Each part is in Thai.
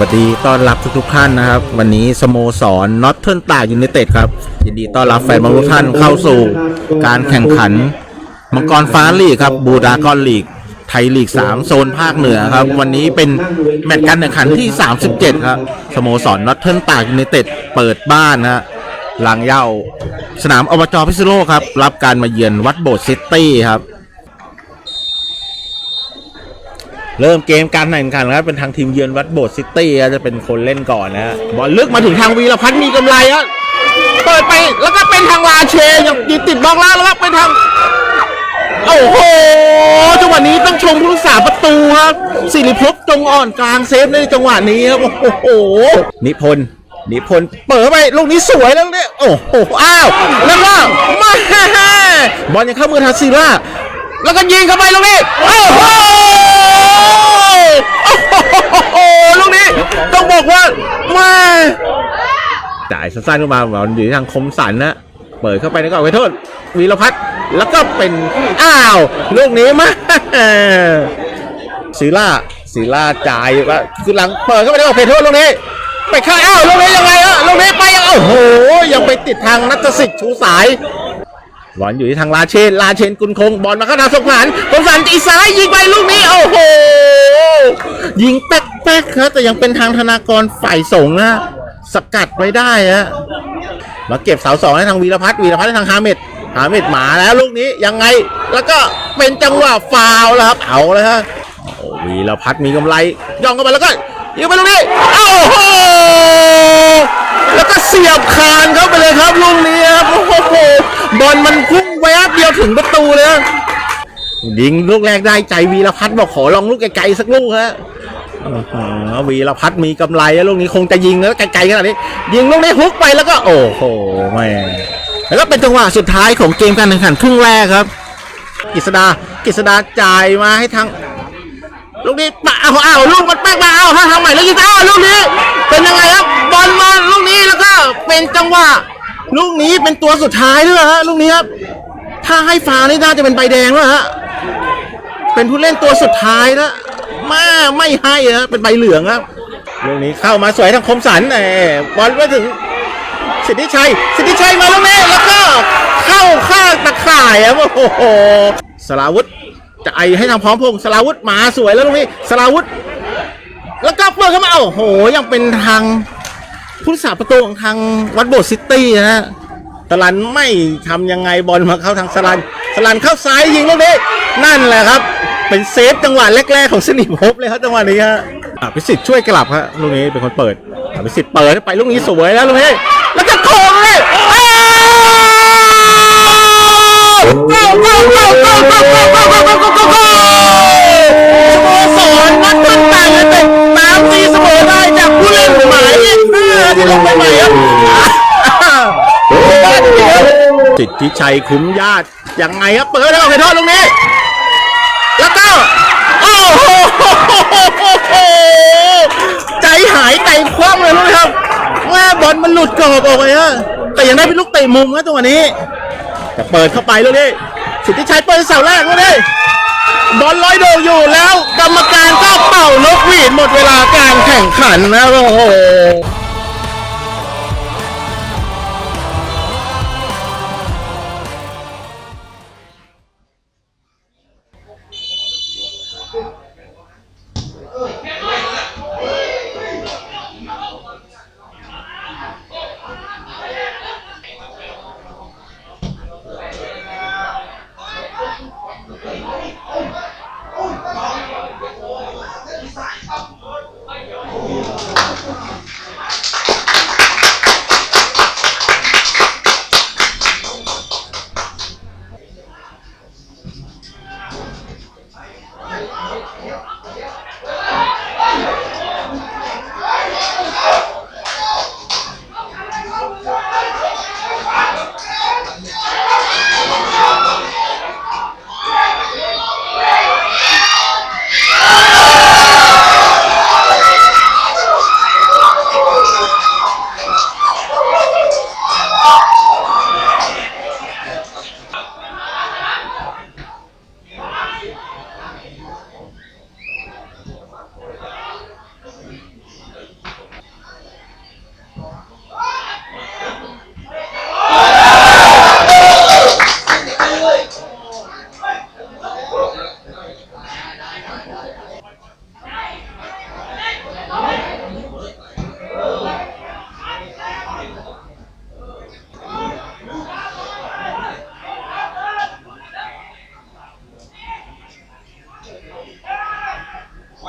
วัสดีต้อนรับทุกๆท่านนะครับ วันนี้สโมสรน็อตเทิร์นตายูไนเต็ดครับ ยินดีต้อนรับแฟนบอลทุกท่านเข้าสู่ การแข่งขัน มังกรฟ้าลีกครับบูดากอนลีก ไทยลีก 3 โซนภาคเหนือครับ วันนี้เป็นแมตช์การแข่งขันที่ 37 ครับสโมสรน็อตเทิร์นตายูไนเต็ดเปิดบ้านนะหลังเย้าสนามอบจพิษณุโลกครับรับการมาเยือนวัดโบสถ์ซิตี้ครับ เริ่มเกมการแข่งขันครับเป็นทางทีมเยือนวัดโบสถ์ซิตี้ครับจะเป็นคนเล่นก่อนนะฮะบอลลึกมาถึงทางวีรพัฒน์มีกำไรครับเปิดไปแล้วก็เป็นทางลาเชยังติดติดบล็อกแล้วแล้วก็เป็นทางโอ้โหจังหวะนี้ต้องชมผู้รักษาประตูครับสิริภพจงอ่อนกลางเซฟในจังหวะนี้ครับโอ้โหนิพนธ์นิพนธ์เปิดเข้าไปลูกนี้สวยแล้วเนี่ยโอ้โหอ้าวแล้วก็มาบอลยังเข้ามือทาซิล่าแล้วก็ยิงเข้าไปลูกนี้โอ้โห โอ้โหลูกนี้ต้องบอกว่ามาจ่ายสั้นๆขึ้นมาบอลอยู่ที่ทางคมสันนะเปิดเข้าไปในกรอบไปโทษวีรพัฒน์แล้วก็เป็นอ้าวลูกนี้มาศิล่าศิล่าจ่ายว่าคือหลังเปิดเข้าไปในกรอบไปโทษลูกนี้ ไปข้างอ้าวลูกนี้ยังไงอะลูกนี้ไปโอ้โห ยังไปติดทางนัทสิทธิ์ชูสายบอลอยู่ที่ทางลาเชนลาเชนกุลคงบอลมาเข้าทางสงขลานสงสารจีซ้ายยิงไปลูกนี้โอ้โห ยิงแป๊กๆครับแต่ยังเป็นทางธนากรฝ่ายสงฆ์นะสกัดไว้ได้ฮะมาเก็บเสาสองให้ทางวีรพัฒน์วีรพัฒน์ให้ทางฮาเมดฮาเมดหมาแล้วลูกนี้ยังไง แล้วก็เป็นจังหวะฟาวแล้วครับเอาเลยฮะวีรพัฒน์มีกำไรย่องเข้าไปแล้วก็ยิงไปลูกนี้โอ้โหแล้วก็เสียบคานเข้าไปเลยครับลูกนี้ครับโอ้โหบอลมันพุ่งแวบเดียวถึงประตูเลย ยิงลูกแรกได้ใจวีรพัฒน์บอกขอลองลูกไกลๆสักลูกฮะอวีรพัฒน์มีกำไรแล้วลูกนี้คงจะยิงแล้วไกลๆขนาดนี้ ยิงลูกนี้ฮุกไปแล้วก็ โอ้โหแม่แล้วก็เป็นจังหวะสุดท้ายของเกมการแข่งขันครึ่งแรกครับกฤษดากฤษดาจ่ายมาให้ทางลูกนี้ปะเอาเอาลูกมันแป๊กมาเอาห้าทางใหม่แล้วยิงอ้าลูกนี้ เป็นยังไงครับบอลมาลูกนี้แล้วก็เป็นจังหวะ ลูกนี้เป็นตัวสุดท้ายด้วยฮะลูกนี้ครับ ถ้าให้ฟาวนี่น่าจะเป็นใบแดงแล้วฮะ เป็นผู้เล่นตัวสุดท้ายนะมาไม่ให้นะเป็นใบเหลืองครับเรื่องนี้เข้ามาสวยทางคมสันแหมบอลไปถึงสิทธิชัย สิทธิชัยมาตรงนี้แล้วก็เข้าข้างตะข่ายครับโอ้โหสลาวุธจะไอให้ทางพร้อมพงษ์สลาวุธมาสวยแล้วตรงนี้สลาวุธแล้วก็เปิดเข้ามาโอ้โหยังเป็นทางผู้รักษาประตูของทางวัดโบสถ์ซิตี้นะฮะ สลันไม่ทำยังไงบอลมาเข้าทางสลันสลันเข้าซ้ายยิงลูกนี้นั่นแหละครับ เป็นเซฟจังหวะแรกๆของสนิภพบเลยครับจังหวะนี้ฮะอภิสิทธิ์ช่วยกลับฮะลูกนี้เป็นคนเปิดอภิสิทธิ์เปิดไปลูกนี้สวยแล้วลูกนี้แล้วก็โค้งเลยอ้าวโก้โก้โก้โก้โก้โก้โก้โก้โก้โก้สโมสรวัดต้นต่างเลยเป็นตามตีเสมอได้จากผู้เล่นหมายเลขห้าที่ลงไปใหม่ครับ สิทธิชัยคุ้มญาติยังไงครับเปิดแล้วไปโทษตรงนี้ แล้วก็โอ้โหใจหายใจคว่ำเลยรู้ไหมครับว่าบอลมันหลุดกรอบออกไปฮะแต่ยังได้เป็นลูกเตะมุมนะตัวนี้แต่เปิดเข้าไปลูกนี้สิทธิชัยเปิดเสาแรกลูกนี้บอลลอยโดงอยู่แล้ว กรรมการก็เป่านกหวีดหมดเวลาการแข่งขันนะโอ้โห เ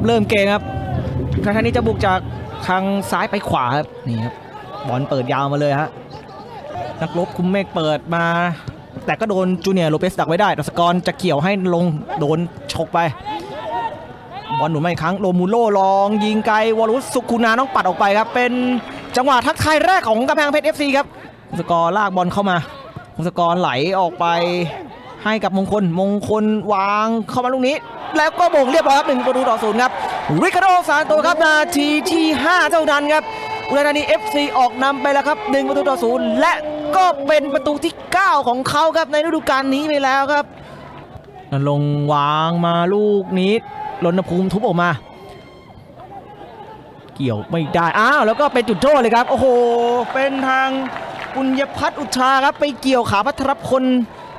ครับเริ่มเกมครับทางนี้จะบุกจากทางซ้ายไปขวาครับนี่ครับบอลเปิดยาวมาเลยฮะนักรบคุมเมฆเปิดมา แต่ก็โดนจูเนียร์โลเปสดักไว้ได้ดัสกรจะเกี่ยวให้ลงโดนฉกไปบอลหนุนมาอีกครั้งโรมูโลลอง ยิงไกลวอลุสสุกุนาต้องปัดออกไปครับ เป็นจังหวะทักทายแรกของกำแพงเพชร FC ครับพงศกรลากบอลเข้ามาพงศกรไหลออกไปให้กับมงคลมงคลวางเข้ามาลูกนี้ แล้วก็บ่งเรียบร้อยครับหนึ่งประตูต่อศูนย์ครับริคาร์โดซานโตครับนาทีที่ 5 เท่านั้นครับอุทัยธานี FC ออกนำไปแล้วครับหนึ่งประตูต่อศูนย์และก็เป็นประตูที่ 9 ของเขาครับในฤดูกาลนี้ไปแล้วครับนลงวางมาลูกนี้รณภูมิทุบออกมา เกี่ยวไม่ได้อ้าวแล้วก็เป็นจุดโทษเลยครับ โอ้โห เป็นทางปุญญพัฒน์อุชาครับ ไปเกี่ยวขาพัทรพล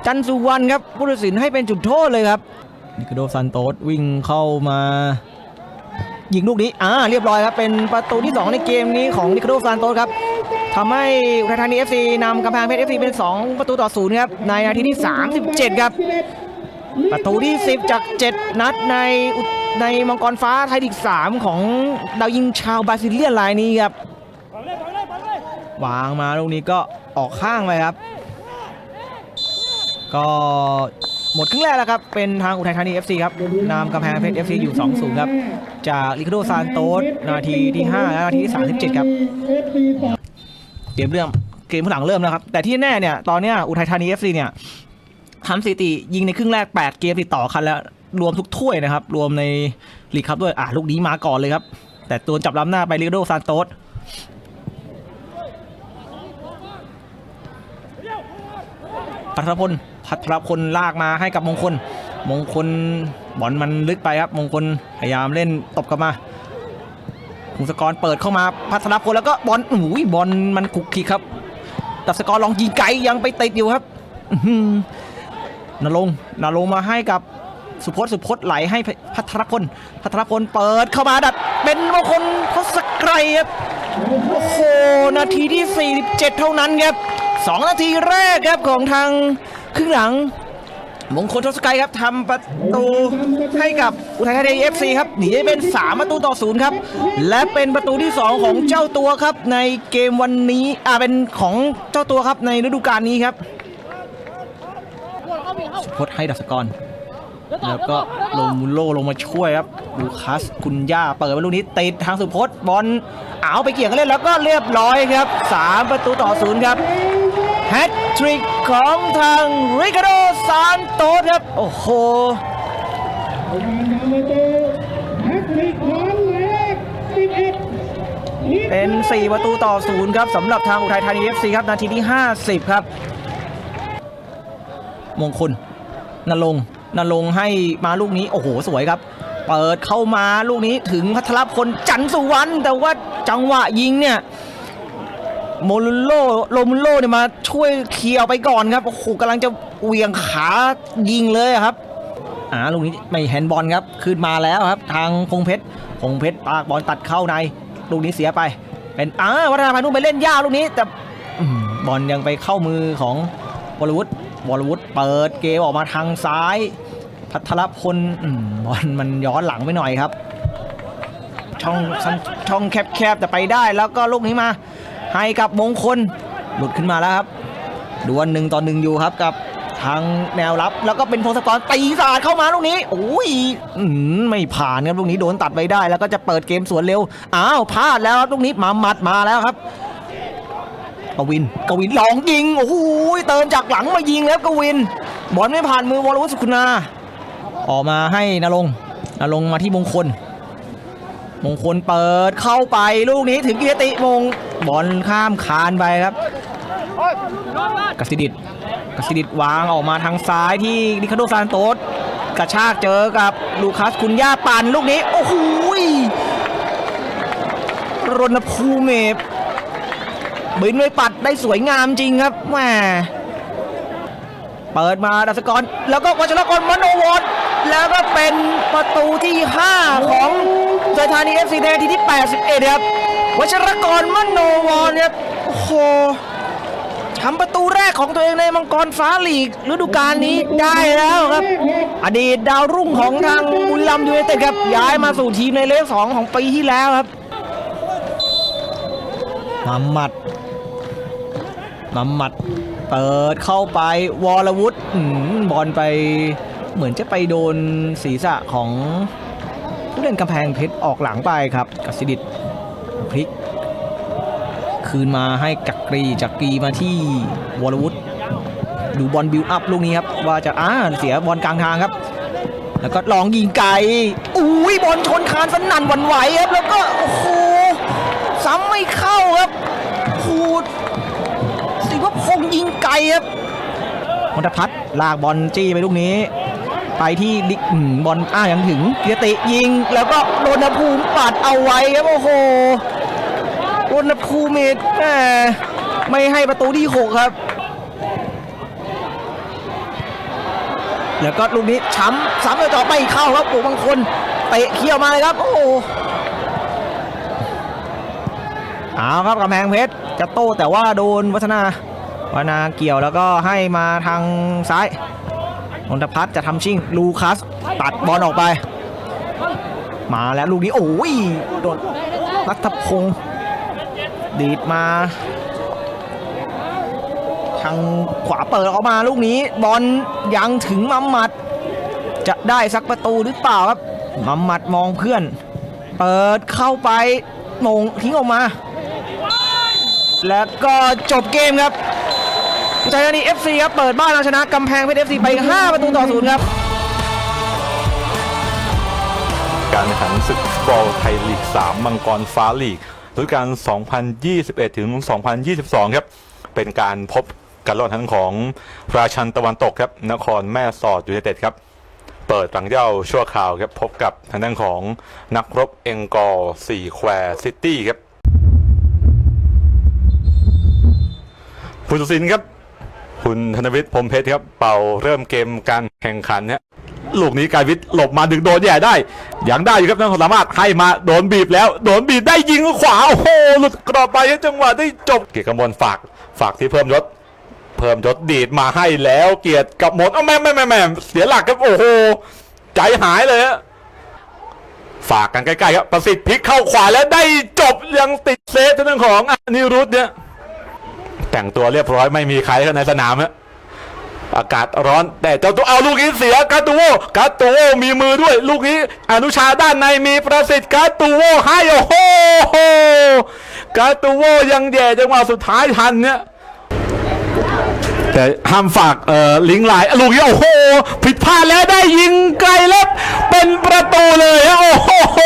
จันสุวรรณครับผู้ตัดสินให้เป็นจุดโทษเลยครับ นิโคโดซันโตสวิ่งเข้ามายิงลูกนี้ อ่า เรียบร้อยครับ เป็นประตูที่ 2 ในเกมนี้ของนิโคโดซันโตสครับทำให้อุทัยธานี FC นำกำแพงเพชร FC เป็น 2 ประตูต่อศูนย์ครับ ในนาทีที่ 37 ครับ ประตูที่ 10 จาก 7 นัดในในมังกรฟ้าไทยลีก 3 ของดาวยิงชาวบราซิเลียนรายนี้ครับ วางมาลูกนี้ก็ออกข้างไปครับ ก็ หมดครึ่งแรกแล้วครับ เป็นทางอุทัยธานี FC ครับนำกำแพงเพชร FC อยู่ 2-0 ครับ จากลิคาโดซานโตสนาทีที่ 5 และนาทีที่ 37 ครับ เกมเริ่มเกมข้างหลังเริ่มแล้วครับ แต่ที่แน่เนี่ย ตอนเนี้ยอุทัยธานี FC เนี่ยทำสถิติยิงในครึ่งแรก 8 เกมติดต่อกันแล้ว รวมทุกถ้วยนะครับ รวมในลีกครับด้วย อะลูกนี้มาก่อนเลยครับ แต่ตัวจับล้ำหน้าไปลิโดซานโตสพัทรพล พัทรพลลากมาให้กับมงคล มงคลบอลมันลึกไปครับ มงคลพยายามเล่นตบกลับมาพงศกรเปิดเข้ามาพัฒนาพลแล้วก็บอลโอ้ยบอลมันคุกคิกครับดับสกอร์ลองยิงไกลยังไปติดอยู่ครับอื้อหือนรงนรงมาให้กับสุพจน์สุพจน์ไหลให้พัทรพลพัทรพลเปิดเข้ามาดัดเป็นมงคลทศไกรครับโอ้โหนาทีที่ 47 เท่านั้นครับสองนาทีแรกครับของทาง ครึ่งหลัง มงคลทศไกรครับทำประตูให้กับอุทัยธานีเอฟซีครับหนีได้เป็น 3 ประตูต่อศูนย์ครับ และเป็นประตูที่ 2 ของเจ้าตัวครับ ในเกมวันนี้อ่าเป็นของเจ้าตัวครับในฤดูกาลนี้ครับสุพจน์ให้ดัชกร แล้วก็ลงมุลโลลงมาช่วยครับลูคัสคุณย่าเปิดมาลูกนี้ติดทางสุพจน์บอลเอาไปเกี่ยงกันเล่นแล้วก็เรียบร้อยครับ 3 ประตูต่อศูนย์ครับ แฮตทริกของทางริคาโดซานโตสครับ โอ้โหเป็น 4 ประตูต่อศูนย์ครับสำหรับทางอุทัยธานี FC ครับ นาทีที่ 50 ครับ มงคลนรงนรงให้มาลูกนี้ โอ้โห สวยครับ เปิดเข้ามาลูกนี้ถึงพัทรพลจันทร์สุวรรณแต่ว่าจังหวะยิงเนี่ย โมลุโลโลมุโลเนี่ยมาช่วยเคลียร์ไปก่อนครับโอ้โหกำลังจะเวียงขายิงเลยครับอ่าลูกนี้ไม่แฮนด์บอลครับขึ้นมาแล้วครับ ทางพงเพชรพงเพชรปากบอลตัดเข้าในลูกนี้เสียไป เป็นอ่าวัฒนาพานุไปเล่นยาวลูกนี้ แต่บอลยังไปเข้ามือของวอลวุฒวอลวุฒเปิดเกมออกมาทางซ้าย พัทรพลบอลมันย้อนหลังไปหน่อยครับ ช่องช่องแคบๆแต่ไปได้แล้วก็ลูกนี้มา ให้กับมงคลหลุดขึ้นมาแล้วครับดวลหนึ่งต่อหนึ่งอยู่ครับกับทางแนวรับแล้วก็เป็นพงศกรตีสาดเข้ามาลูกนี้โอ้ยอไม่ผ่านครับลูกนี้โดนตัดไปได้ แล้วก็จะเปิดเกมสวนเร็วอ้าวพลาดแล้วครับลูกนี้มาหมัดมาแล้วครับกวินกวินลองยิงโอ้โหเติมจากหลังมายิงแล้วกวิน บอลไม่ผ่านมือวรวุฒิสุขุนา ออกมาให้นรงนรงมาที่มงคล มงคลเปิดเข้าไปลูกนี้ถึงกิติมง บอลข้ามคานไปครับกัสิดิตกัสิดิตวางออกมาทางซ้ายที่ดิคาโดซานโตสกระชากเจอกับลูคัสคุณย่าปันลูกนี้ โอ้โหรณภูมิเมฟบินไปปัดได้สวยงามจริงครับแหมเปิดมาดัชกร แล้วก็วัชรกรมโนวรแล้วก็เป็นประตูที่ 5 ของสายธานีเอฟซีในนทีที่ 81 ครับ วชรกรมโนวรเนี่ยโอ้โหทำประตูแรกของตัวเองในมังกรฟ้าลีกฤดูกาลนี้ได้แล้วครับ อดีตดาวรุ่งของทางบุรีรัมย์ยูไนเต็ดครับย้ายมาสู่ทีมในเลขสองของปีที่แล้วครับมัมมัดมัมมัดเปิดเข้าไปวอลวุฒบอลไปเหมือนจะไปโดนศีรษะของผู้เล่นกำแพงเพชรออกหลังไปครับกสิดิต พลิก คืนมาให้จักรีจักรีมาที่วอลวุฒดูบอลบิวอัพลูกนี้ครับว่าจะอ่าเสียบอลกลางทางครับแล้วก็ลองยิงไกลอุ้ยบอลชนคานสนั่นหวันไหวครับ แล้วก็โอ้โหซ้ำไม่เข้าครับโอ้โหสิว่าพงยิงไกลครับมนทพัฒน์ลากบอลจี้ไปลูกนี้ ไปที่ดิบอลอ้ายังถึงเกียรติยิง แล้วก็โดนภูมิปัดเอาไว้ครับโอ้โห โดนภูมิแหมไม่ให้ประตูที่ 6 ครับ แล้วก็ลูกนี้ช้ำซ้ำเลยต่อไม่เข้าครับโอ้บางคนเตะเขี้ยวมาเลยครับ โอ้โหเอาครับกำแพงเพชรจะโต้แต่ว่าโดนวัฒนาวัฒนาเกี่ยวแล้วก็ให้มาทางซ้ายนนทพัฒน์จะทำชิ่งลูคัส ตัดบอลออกไป มาแล้วลูกนี้ โอ้ยโดนรัฐพงศ์ ดีดมา ทางขวาเปิดออกมาลูกนี้ บอลยังถึงมัมมัด จะได้สักประตูหรือเปล่าครับ มัมมัดมองเพื่อน เปิดเข้าไปมงทิ้งออกมา แล้วก็จบเกมครับอุทัยธานี FC ครับ เปิดบ้านเอาชนะกำแพงเพชร FC ไป 5 ประตูต่อศูนย์ครับ การแข่งขันศึกฟุตบอลไทยลีก 3 มังกรฟ้าลีก ฤดูกาล 2021 ถึง 2022 ครับ เป็นการพบกันระหว่างทั้งของราชันตะวันตกครับ นครแม่สอดยูไนเต็ดครับ เปิดฝังเย้าชั่วคราวครับ พบกับทางด้านของนักรบเองกอร์สี่แควซิตี้ครับผู้ตัดสินครับ คุณธนวิทย์พรมเพชรครับ เป่าเริ่มเกมการแข่งขันเนี่ย ลูกนี้กายวิทย์หลบมาดึงโดนแย่ได้ ยังได้อยู่ครับนั่นสามารถให้มาโดนบีบแล้ว โดนบีบได้ยิงขวาโอ้โหหลุดกรอบไปจังหวะได้จบเกียรติกำมลฝากฝากที่เพิ่มยศเพิ่มยศดีดมาให้แล้วเกียรติกับหมดอ้าแม่แม่แม่แม่เสียหลักครับโอ้โหใจหายเลยฮะฝากกันใกล้ๆครับประสิทธิ์พลิกเข้าขวาแล้วได้จบยังติดเซฟทางด้านของอนิรุธเนี่ยแต่งตัวเรียบร้อยไม่มีใครในสนามฮะ อากาศร้อน แต่เจ้าตัวเอาลูกนี้เสียกาตูโวกาตูโวมีมือด้วย ลูกนี้อนุชาด้านในมีประสิทธิ์กาตูโวให้โอ้โหกาตูโวยังแย่จังหวะสุดท้ายทันเนี่ยแต่ห้ามฝากเอ่อลิงไลน์ลูกนี้โอ้โหผิดพลาดแล้วได้ยิงไกลแล้วเป็นประตูเลยฮะโอ้โห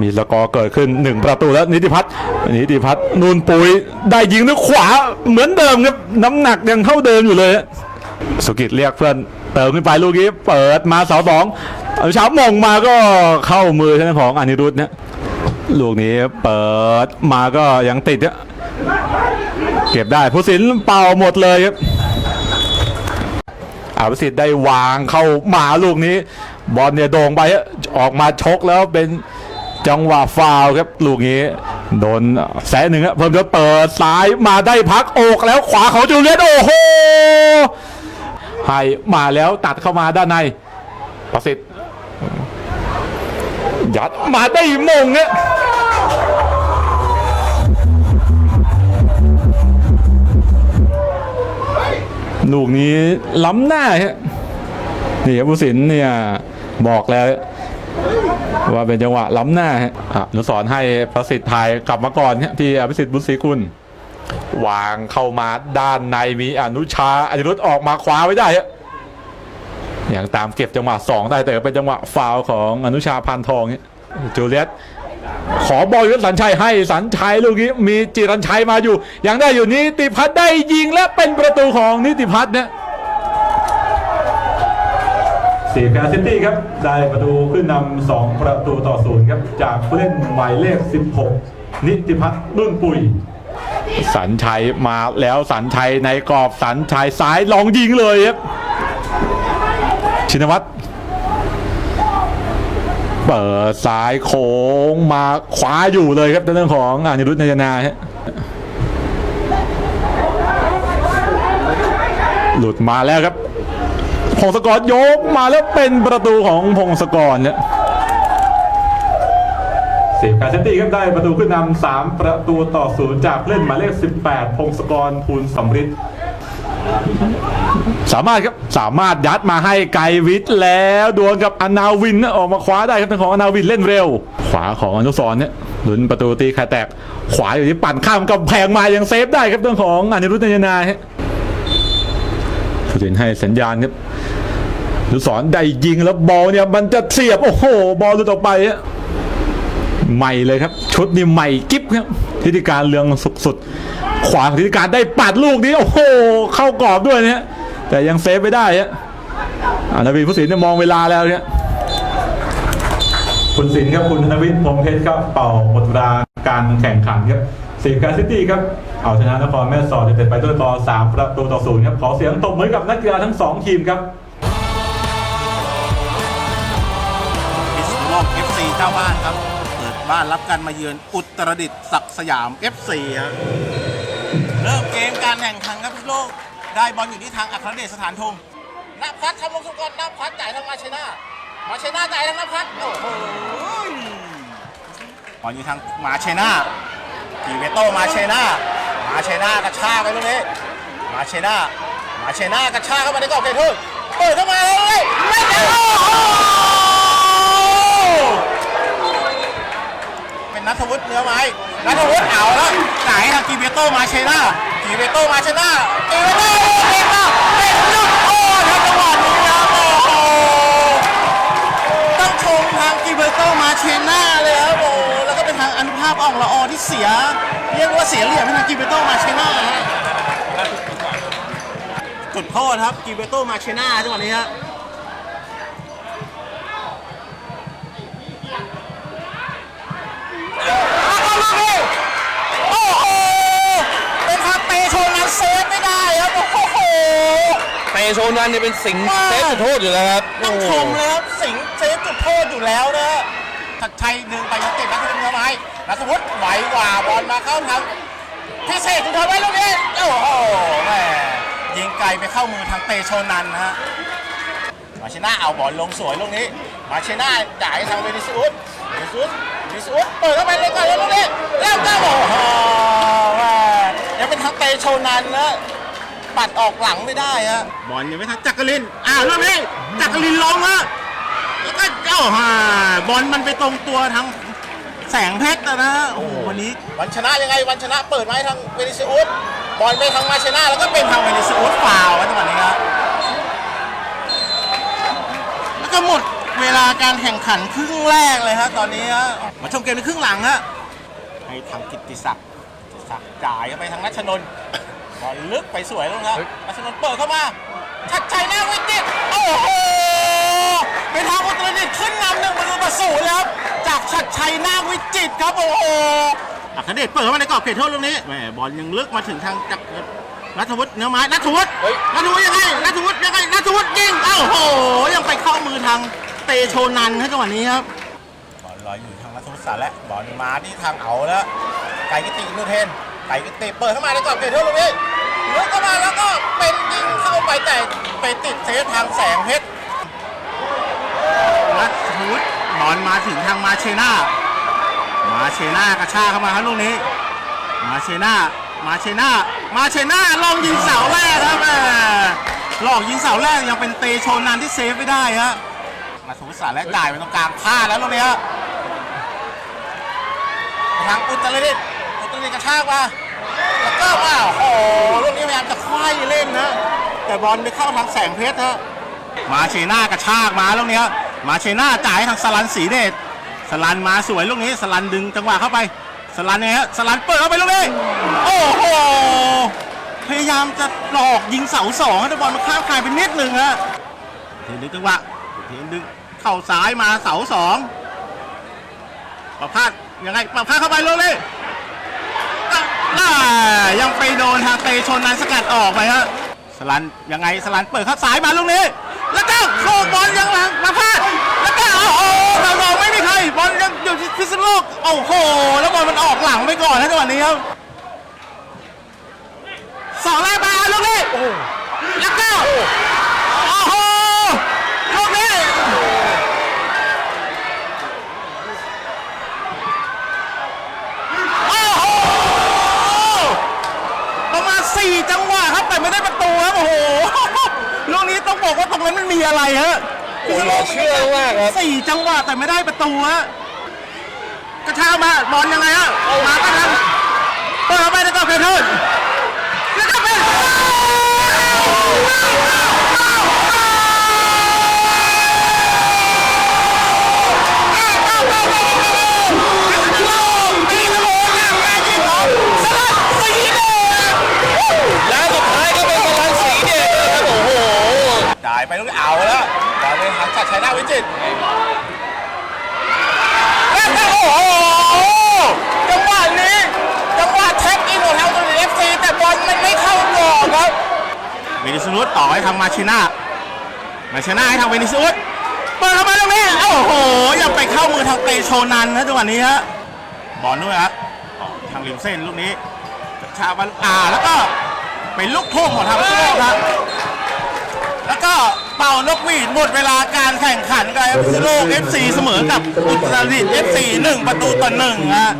มีสกอร์เกิดขึ้น 1 ประตูแล้วนิติพัฒน์นิติพัฒน์นูนปุยได้ยิงด้วยขวาเหมือนเดิมครับน้ำหนักยังเท่าเดิมอยู่เลยสุกิตเรียกเพื่อนเติมขึ้นไปลูกนี้เปิดมาเสาสองอนุชาหมงมาก็เข้ามือทางของอานิรุธเนี่ยลูกนี้เปิดมาก็ยังติดเนี่ยเก็บได้ผู้สินเป่าหมดเลยครับอาวิสิทธิ์ได้วางเข้ามาลูกนี้ บอลเนี่ยโด่งไปออกมาชกแล้วเป็น จังหวะฟาวครับลูกนี้โดนแสหนึ่งครับเพิ่มจะเปิดซ้ายมาได้พักอกแล้วขวาของจูเลียตโอ้โหให้มาแล้วตัดเข้ามาด้านในประสิทธิ์ยัดมาได้มงเนี่ยลูกนี้ล้ำหน้าฮะนี่ครับผู้สินเนี่ยบอกแล้ว ว่าเป็นจังหวะล้ำหน้าฮะอะอนุสรณ์ให้ประสิทธิ์ไทยกลับมาก่อนฮะที่อภิสิทธิ์บุญศรีคุณ วางเข้ามาด้านในมีอนุชาอนิรุธออกมาคว้าไว้ได้ฮะอย่างตามเก็บจังหวะสองได้แต่เป็นจังหวะฟาวล์ของอนุชาพันทองเนี่ยจูเลียตขอบอลยุทธสัญชัยให้สัญชัยลูกนี้มีจิรันชัยมาอยู่ ยังได้อยู่นิติพัฒน์ได้ยิงและเป็นประตูของนิติพัฒน์เนี่ย สีแคซิตี้ครับ ได้ประตูขึ้นนำสองประตูต่อศูนย์ครับ จากผู้เล่นหมายเลข 16 นิติพัฒน์นุ่นปุยสัญชัยมาแล้วสัญชัยในกรอบสัญชัยซ้ายลองยิงเลยครับ ชินวัตรเปิดซ้ายโค้งมาขวาอยู่เลยครับในเรื่องของอานิรุธนายนาฮะหลุดมาแล้วครับ พงศกรยกมาแล้วเป็นประตูของพงศกรเนี่ยสีกาเซนตี้ครับได้ประตูขึ้นนำสามประตูต่อศูนย์จากเล่นหมายเลข18พงศกรภูลสำริดสามารถครับสามารถยัดมาให้ไกรวิทย์แล้วดวลกับอนาวินนะออกมาคว้าได้ครับทางของอนาวินเล่นเร็ว ขวาของอนุสรณ์เนี่ยลุ้นประตูตีไข่แตก ขวาอยู่ที่ปั่นข้ามกำแพงมายังเซฟได้ครับทางของอนิรุธนายนาฮะ ผู้สินให้สัญญาณครับอนุสรได้ยิงแล้วบอลเนี่ยมันจะเสียบ โอ้โห บอลหลุดออกไปฮะใหม่เลยครับ ชุดนี้ใหม่กิ๊บครับทิติการเรืองสุดๆขวางทิติการได้ปัดลูกนี้โอ้โห เข้ากรอบด้วยเนี่ยแต่ยังเซฟไม่ได้ฮะอานาวีผู้สินเนี่ยมองเวลาแล้วเนี่ยคุณสินครับคุณธนวิทย์พรมเพชรครับเป่าหมดเวลาการแข่งขันครับ สีการซิตี้ครับเอาชนะนครแม่สอดเด็ดไปด้วยต่อ 3 ประตูต่อศูนย์ครับขอเสียงตบมือกับนักกีฬาทั้งสองทีมครับพิษณุโลก FC เจ้าบ้านครับ เปิดบ้านรับการมาเยือนอุตรดิตถ์ศักดิ์สยาม FC ฮะเริ่มเกมการแข่งขันครับพิษณุโลก ได้บอลอยู่ที่ทางอัครเดชสถานธงนภัสทำลงสุกรนภัสจ่ายทางมาเชน่ามาเชน่าจ่ายทางนภัสโอ้โหบอลอยู่ทางมาเชน่า กีเวโตมาเชน่ามาเชน่ากระชากไปลูกนี้มาเชน่ามาเชน่ากระชากเข้ามาในกรอบเขตโทษเปิดเข้ามาเลยไม่ได้เป็นนัทวุฒิเนื้อไม้นัทวุฒิเอาแล้วไหนทางกีเวโตมาเชน่ากีเวโตมาเชน่ากีเวโตเองนะเป็นลูก อ่องละออที่เสีย เรียกว่าเสียเหลี่ยมนะกิเบโตมาเชน่าฮะจุดโทษครับกิเบโตมาเชน่าจังหวะนี้ฮะโอ้โหเป็นครัเตโชนันเซฟไม่ได้ครับโอ้โหเตโชนันเนี่ยเป็นสิงเซฟจุดโทษอยู่แล้วครับต้องชมเลยครับสิงเซฟจุดโทษอยู่แล้วนะฮะ ชัดชัยหนึ่งไปยังติดนัทวุฒิเนื้อไม้นัทวุฒิไหวกว่าบอลมาเข้าทางพิเศษจุดโทษไว้ลูกนี้โอ้โหแม่ยิงไกลไปเข้ามือทางเตโชนันนะฮะมาเชน่าเอาบอลลงสวยลูกนี้ มาเชน่าจ่ายทางเวนิสุสเวนิสุสเวนิสุสเปิดเข้าไปเลยก่อนแล้วลูกนี้แล้วก็โอ้โหแม่ยังเป็นทางเตโชนันนะปัดออกหลังไม่ได้ฮะบอลยังไม่ทันจักรินอ่าลูกนี้จักรินลงฮะ แล้วก็เอ้าฮ่าบอลมันไปตรงตัวทางแสงเพชรนะนะโอ้โหวันนี้วันชนะยังไงวันชนะเปิดไว้ทางเวนิซิอุสบอลไปทางมาเชน่าแล้วก็เป็นทางเวนิซิอุสฟาวล์ครับจังหวะนี้ครับแล้วก็หมดเวลาการแข่งขันครึ่งแรกเลยฮะตอนนี้ฮะมาชมเกมในครึ่งหลังฮะให้ทางกิตติศักดิ์กิตติศักดิ์จ่ายเข้าไปทางนัชนนท์บอลลึกไปสวยลงครับอัศนนท์เปิดเข้ามาชัดชัยหน้าวิจิตรโอ้โห เป็นทางอุตรดิตถ์ขึ้นนำหนึ่งประตูต่อศูนย์แล้วจากชัดชัยหน้าวิจิตรครับโอ้โหอัคเดชเปิดเข้ามาในกรอบเขตโทษลูกนี้แหมบอลยังลึกมาถึงทางจักรนัทวุฒิเนื้อไม้นัทวุฒินัทวุฒิยังไงนัทวุฒิยังไงนัทวุฒิยิงโอ้โห ยังไปเข้ามือทางเตโชนันครับจังหวะนี้ครับ บอลลอยอยู่ทางนัทวุฒิสารและบอลมาที่ทางเอาแล้วไก่กิตินูเทนไก่กิติเปิดเข้ามาในกรอบเขตโทษลูกนี้ลึกเข้ามาแล้วก็เป็นยิงเข้าไปแต่ไปติดเซฟทางแสงเพชร นัทวุฒิบอลมาถึงทางมาเชน่า มาเชน่ากระชากเข้ามาครับลูกนี้ มาเชน่า มาเชน่า มาเชน่าลองยิงเสาแรกครับแม่หลอกยิงเสาแรกยังเป็นเตโชนันที่เซฟไม่ได้ฮะ มาสมุทรสาและจ่ายไปตรงกลางพลาดแล้วลูกนี้ฮะทางอุตรดิตถ์อุตรดิตถ์กระชากมาแล้วก็มาโอ้ลูกนี้พยายามจะควายเล่นนะ แต่บอลไปเข้าทางแสงเพชรฮะ มาเชน่ากระชากมาลูกนี้ฮะ มาเชน่าจ่ายให้ทางสลันสีเดชสลันมาสวยลูกนี้สลันดึงจังหวะเข้าไป สลันเนี่ยฮะสลันเปิดเข้าไปลูกนี้โอ้โหพยายามจะหลอกยิงเสาสองให้แต่บอลมันข้ามคายไปนิดหนึ่งฮะทีดึงจังหวะทีดึงเข้าซ้ายมาเสาสองประพาสยังไงประพาสเข้าไปลูกนี้อ่ายังไปโดนทางเตชนนันสกัดออกไปฮะสลันยังไงสลันเปิดเข้าซ้ายมาลูกนี้ แล้วก็โคบอลยังหลังประพาสแล้วก็โอ้โหทางเราไม่มีใครบอลยังอยู่ที่พิษณุโลกโอ้โห แล้วบอลมันออกหลังไปก่อนนะจังหวะนี้ครับสองแรกมาลูกนี้แล้วก็โอ้โหลูกนี้โอ้โหประมาณสี่จังหวะครับแต่ไม่ได้ประตูครับโอ้โห บอกว่าตรงนั้นมันมีอะไรฮะโอ้โหเหลือเชื่อมากครับ สี่จังหวะแต่ไม่ได้ประตูฮะกระชากมาบอลยังไงฮะมาก็ทันเปิดเข้าไปในกรอบเขตโทษแล้วก็เป็นสลัดสีแดง แล้วสุดท้ายก็เป็นสลันสีเดชนะครับโอ้โห จ่ายไปลูกเอาแล้วบอลไปหาจากชัยนาทวิจิตรแล้วก็โอ้โหจังหวะนี้จังหวะแท็บอินของทางตัวเอฟซีแต่บอลมันไม่เข้ากรอบครับเวนิสอุสต่อให้ทางมาชิน่ามาชิน่าให้ทางเวนิสอุสเปิดเข้ามาตรงนี้โอ้โหยังไปเข้ามือทางเตโชนันนะจังหวะนี้ฮะบอลด้วยครับออกทางริมเส้นลูกนี้กระชากบอลอ่าแล้วก็เป็นลูกทุ่งของทางพิษณุโลกครับ แล้วก็เป่านกหวีดหมดเวลาการแข่งขันกันพิษณุโลก FC เสมอกับอุตรดิตถ์ FC หนึ่งประตูต่อหนึ่งฮะ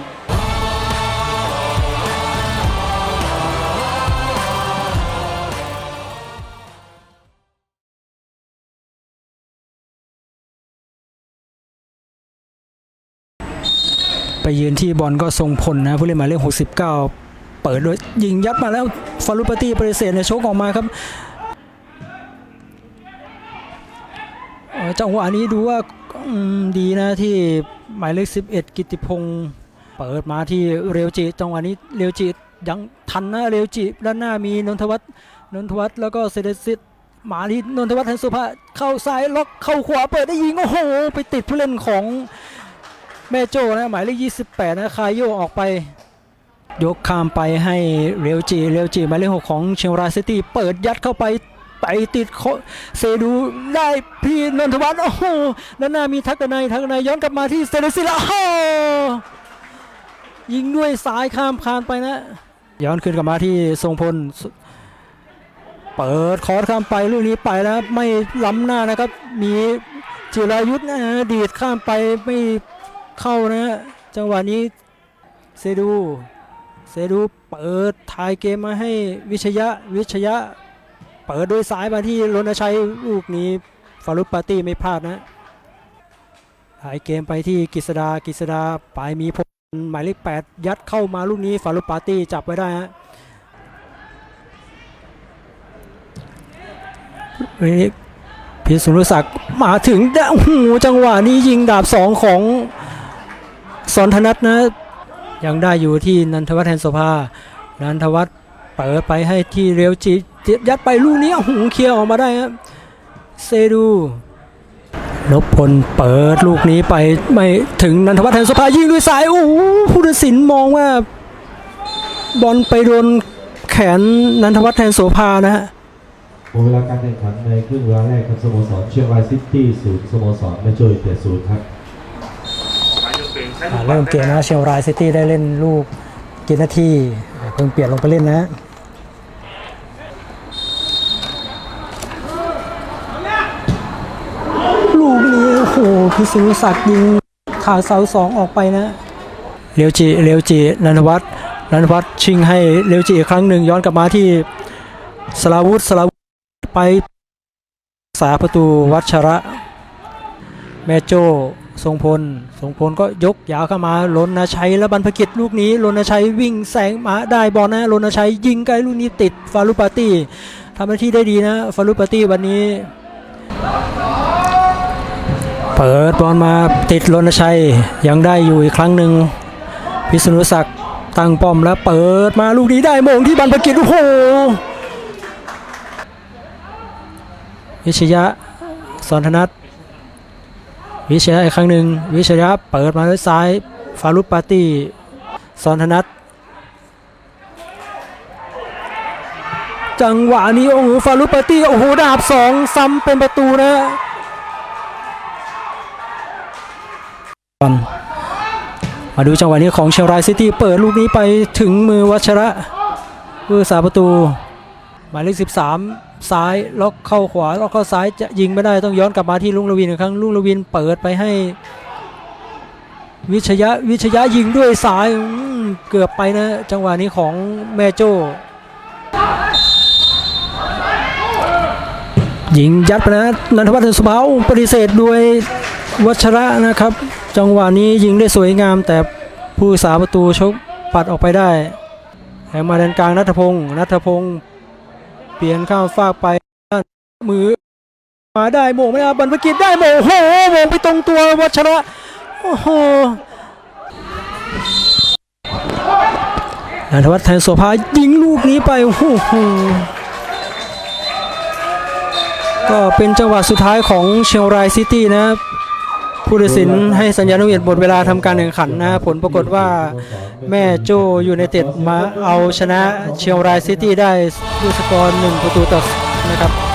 ไปยืนที่บอลก็ทรงพลนะผู้เล่นหมายเลข69 เปิดโดยยิงยัดมาแล้วฟารุปตี้ปฏิเสธในโชกออกมาครับ จังหวะนี้ดูว่าดีนะที่หมายเลข 11 กิติพงศ์เปิดมาที่เรียวจิจังหวะนี้เรียวจิยังทันนะเรียวจิด้านหน้ามีนนทวัฒน์นนทวัฒน์แล้วก็เซเดซิตมาที่นนทวัฒน์ทันสุภาเข้าซ้ายล็อกเข้าขวาเปิดได้ยิงโอ้โหไปติดผู้เล่นของแม่โจ้นะหมายเลข 28 นะคายโยออกไปยกข้ามไปให้เรียวจีเรียวจีหมายเลข6ของเชียงรายซิตี้เปิดยัดเข้าไป ไปติดโคเซดูได้พี่นนทวัฒน์โอ้โหด้านหน้ามีทักกนัยทักกนัยย้อนกลับมาที่เซเลสิละโอ้ยิงด้วยซ้ายข้ามคานไปนะ ย้อนขึ้นกลับมาที่ทรงพล เปิดคอร์สข้ามไปลูกนี้ไปแล้วไม่ล้ำหน้านะครับ มีจิรายุทธ์นะดีดข้ามไปไม่เข้านะ จังหวะนี้เซดูเซดูเปิดทายเกมมาให้วิชยะวิชยะ เปิดด้วยซ้ายมาที่รณชัยลูกนี้ฟารุปปาร์ตี้ไม่พลาดนะทายเกมไปที่กฤษดากฤษดาปลายมีพลหมายเลข8 ยัดเข้ามาลูกนี้ฟารุปปาร์ตี้จับไว้ได้ฮะนี่พิสุรศักดิ์มาถึงได้โอ้โหจังหวะนี้ยิงดาบสองของสอนธนัทนะ ยังได้อยู่ที่นันทวัฒน์แทนโสภานันทวัฒน์ เปิดไปให้ที่เรียวจียัดไปลูกนี้โอ้โหเคลียร์ออกมาได้ครับเซดูนพพลเปิดลูกนี้ไปไม่ถึงนันทวัฒน์แทนโสภายิงด้วยซ้ายโอ้โหผู้ตัดสินมองว่า บอลไปโดนแขนนันทวัฒน์แทนโสภานะฮะหมดเวลาการแข่งขันในครึ่งเวลาแรกครับสโมสรเชียงรายซิตี้ศูนย์สโมสรแม่โจ้เปียศูนย์ครับอ่าเริ่มเกมนะเชียงรายซิตี้ได้เล่นลูกกินนาทีเพิ่งเปลี่ยนลงไปเล่นนะ ลูกนี้โอ้โห พิสุรศักดิ์ยิงขาเสาสองออกไปนะเลียวจีเลียวจีนันวัฒน์นันวัฒน์ชิงให้เลียวจีอีกครั้งหนึ่งย้อนกลับมาที่สลาวุธสลาวุธไปสาประตูวัชระแม่โจทรงพลทรงพลก็ยกยาวเข้ามาลนชัยและบรรพกิจลูกนี้ลนชัยวิ่งแสงมาได้บอลนะลนชัยยิงไกลลูกนี้ติดฟารุปาร์ตี้ทำหน้าที่ได้ดีนะฟารุปาร์ตี้วันนี้ เปิดบอลมาติดลนชัยยังได้อยู่อีกครั้งหนึ่งพิษณุศักดิ์ตั้งป้อมแล้วเปิดมาลูกนี้ได้โมงที่บรรพกิจโอ้โหวิชยะสอนธนัทวิชยะอีกครั้งหนึ่งวิชยะเปิดมาด้วยซ้ายฟารุปปาตี้สอนธนัทจังหวะนี้โอ้โหฟารุปปาตี้โอ้โหดาบสองซ้ำเป็นประตูนะ มาดูจังหวะนี้ของเชียงรายซิตี้เปิดลูกนี้ไปถึงมือวัชระผู้รักษาประตูหมายเลข13 ซ้ายล็อกเข้าขวาล็อกเข้าซ้ายจะยิงไม่ได้ต้องย้อนกลับมาที่ลุงลวินอีกครั้งลุงลวินเปิดไปให้ วิชยะวิชยะยิงด้วยซ้ายเกือบไปนะ จังหวะนี้ของแม่โจ้ยิงยัดไปนะนันทวัฒน์สุภาปฏิเสธด้วยวัชระนะครับ จังหวะนี้ยิงได้สวยงามแต่ผู้สาประตูชกปัดออกไปได้แหงมาแดนกลางนัทพงศ์นัทพงศ์เปลี่ยนข้ามฟากไปมือมาได้โมงไม่ได้บรรพกิจได้โมงโอ้โหโมงไปตรงตัววัชระโอ้โหนันทวัฒน์แทนโสภายิงลูกนี้ไปโอ้โหก็เป็นจังหวะสุดท้ายของเชียงรายซิตี้นะครับ ผู้ตัดสินให้สัญญาณเวียนหมดเวลาทำการแข่งขันนะผลปรากฏว่าแม่โจยูไนเต็ดมาเอาชนะเชียงรายซิตี้ได้ด้วยสกอร์หนึ่งประตูต่อนะครับ